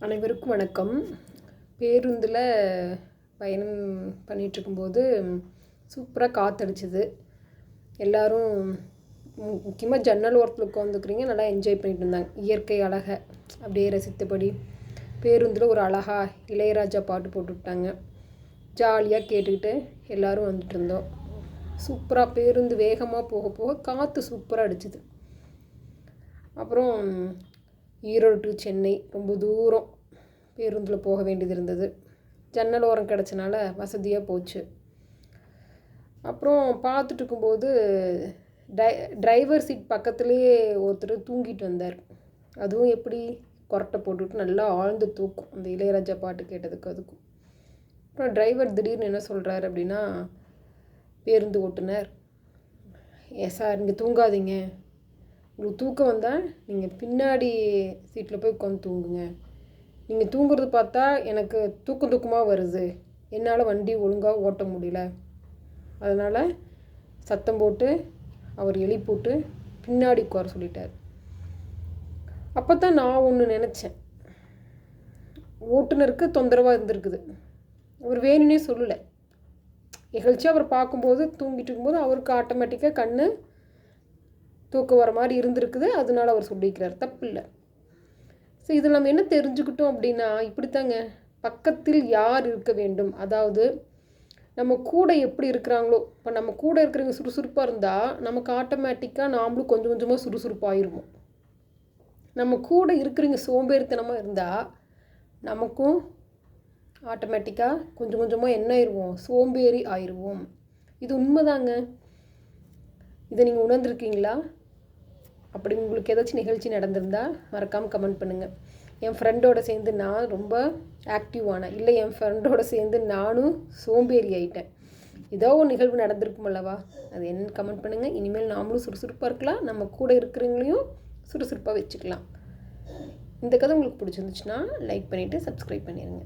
அனைவருக்கும் வணக்கம். பேருந்தில் பயணம் பண்ணிகிட்ருக்கும்போது சூப்பராக காற்றடிச்சிது எல்லோரும் முக்கியமாக ஜன்னல் ஓரத்தில் உட்காந்துக்கிறீங்க நல்லா என்ஜாய் பண்ணிட்டு இருந்தாங்க இயற்கை அழகை அப்படியே ரசித்தபடி பேருந்தில் ஒரு அழகா இளையராஜா பாட்டு போட்டு விட்டாங்க ஜாலியாக கேட்டுக்கிட்டு எல்லோரும் வந்துட்டு இருந்தோம் சூப்பராக பேருந்து வேகமாக போக போக காற்று சூப்பராக அடிச்சுது. அப்புறம் ஈரோடு டு சென்னை ரொம்ப தூரம் பேருந்தில் போக வேண்டியது இருந்தது. ஜன்னல் ஓரம் கிடச்சனால வசதியாக போச்சு. அப்புறம் பார்த்துட்டு இருக்கும்போது டை டிரைவர் சீட் பக்கத்துலேயே ஒருத்தர் தூங்கிட்டு வந்தார். அதுவும் எப்படி? கொரட்டை போட்டுவிட்டு நல்லா ஆழ்ந்து தூக்கும். அந்த இளையராஜா பாட்டு கேட்டதுக்கு அதுக்கும். அப்புறம் டிரைவர் திடீர்னு என்ன சொல்கிறாரு அப்படின்னா பேருந்து ஓட்டுனார் ஏ சார் இங்கே தூங்காதீங்க. உங்களுக்கு தூக்கம் வந்தால் நீங்கள் பின்னாடி சீட்டில் போய் உட்காந்து தூங்குங்க. நீங்கள் தூங்குறது பார்த்தா எனக்கு தூக்கம் தூக்கமாக வருது. என்னால் வண்டி ஒழுங்காக ஓட்ட முடியல. அதனால் சத்தம் போட்டு அவர் எழுப்பிவிட்டு பின்னாடி உட்கார சொல்லிட்டார். அப்போ தான் நான் ஒன்று நினச்சேன். ஓட்டுநருக்கு தொந்தரவாக இருந்திருக்குது. அவர் வேணும்னே சொல்லலை. நிகழ்ச்சி அவர் பார்க்கும்போது தூங்கிட்டு இருக்கும்போது அவருக்கு ஆட்டோமேட்டிக்காக கண் தூக்கம் வர மாதிரி இருந்திருக்குது அதனால அவர் சொல்லிக்கிறார் தப்பு இல்லை ஸோ இதில் நம்ம என்ன தெரிஞ்சுக்கிட்டோம் அப்படின்னா இப்படித்தாங்க. பக்கத்தில் யார் இருக்க வேண்டும்? அதாவது நம்ம கூட எப்படி இருக்கிறாங்களோ இப்போ நம்ம கூட இருக்கிறவங்க சுறுசுறுப்பாக இருந்தால் நமக்கு ஆட்டோமேட்டிக்காக நாமளும் கொஞ்சம் கொஞ்சமாக சுறுசுறுப்பாயிருவோம். நம்ம கூட இருக்கிறவங்க சோம்பேறித்தனமாக இருந்தால் நமக்கும் ஆட்டோமேட்டிக்காக கொஞ்சம் கொஞ்சமாக என்ன ஆயிடுவோம் சோம்பேறி ஆயிடுவோம் இது உண்மைதாங்க. இதை நீங்கள் உணர்ந்துருக்கீங்களா? அப்படி உங்களுக்கு ஏதாச்சும் நிகழ்ச்சி நடந்திருந்தால் மறக்காமல் கமெண்ட் பண்ணுங்கள் என் ஃப்ரெண்டோட சேர்ந்து நான் ரொம்ப ஆக்டிவ் ஆனேன். இல்லை என் ஃப்ரெண்டோட சேர்ந்து நானும் சோம்பேறி ஆயிட்டேன். ஏதோ ஒரு நிகழ்வு நடந்திருக்கும் அல்லவா? அது என்னன்னு கமெண்ட் பண்ணுங்கள் இனிமேல் நாமளும் சுறுசுறுப்பாக இருக்கலாம். நம்ம கூட இருக்கிறவங்களையும் சுறுசுறுப்பாக வச்சுக்கலாம். இந்த கதை உங்களுக்கு பிடிச்சிருந்துச்சுன்னா லைக் பண்ணிவிட்டு சப்ஸ்கிரைப் பண்ணிடுங்க